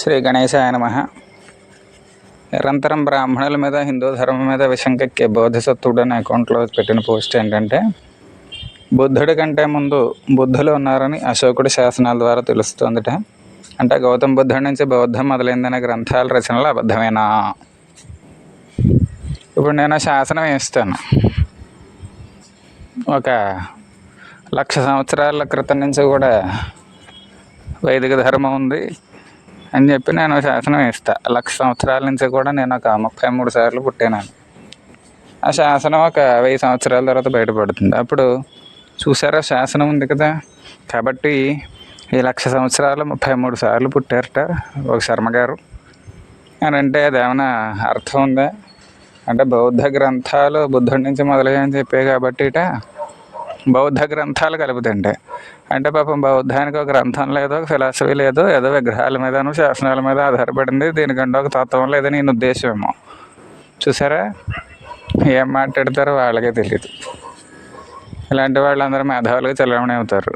శ్రీ గణేశాయ నమ. నిరంతరం బ్రాహ్మణుల మీద హిందూ ధర్మం మీద విషంకెక్కే బోధిసత్వుడు అనే అకౌంట్లో పెట్టిన పోస్ట్ ఏంటంటే బుద్ధుడి కంటే ముందు బుద్ధులు ఉన్నారని అశోకుడి శాసనాల ద్వారా తెలుస్తుందట. అంటే గౌతమ బుద్ధుడి నుంచి బౌద్ధం మొదలైందనే గ్రంథాల రచనలు అబద్ధమేనా? ఇప్పుడు నేను శాసనం వేస్తాను. ఒక లక్ష సంవత్సరాల క్రితం నుంచి కూడా వైదిక ధర్మం ఉంది. అని చెప్పి నేను శాసనం ఇస్తా. లక్ష సంవత్సరాల నుంచి కూడా నేను ఒక ముప్పై మూడు సార్లు పుట్టాను ఆ శాసనం ఒక వెయ్యి సంవత్సరాల తర్వాత బయటపడుతుంది. అప్పుడు చూసారా శాసనం ఉంది కదా? కాబట్టి ఈ లక్ష సంవత్సరాలు ముప్పై మూడు సార్లు పుట్టారట ఒక శర్మ గారు అని అంటే అదేమైనా అర్థం ఉందా? అంటే బౌద్ధ గ్రంథాలు బుద్ధుడి నుంచి మొదలయ్యాయని చెప్పే కాబట్టి ఇట బౌద్ధ గ్రంథాలు కలుపుతుంటే. అంటే పాపం బౌద్ధానికి ఒక గ్రంథం లేదు ఒక ఫిలాసఫీ లేదు ఏదో విగ్రహాల మీదను శాసనాల మీద ఆధారపడింది. దీనికంటే ఒక తత్వం లేదని నేను ఉద్దేశమేమో. చూసారా? ఏం మాట్లాడతారో వాళ్ళకే తెలియదు ఇలాంటి వాళ్ళందరూ మేధావులుగా చలమణి అవుతారు.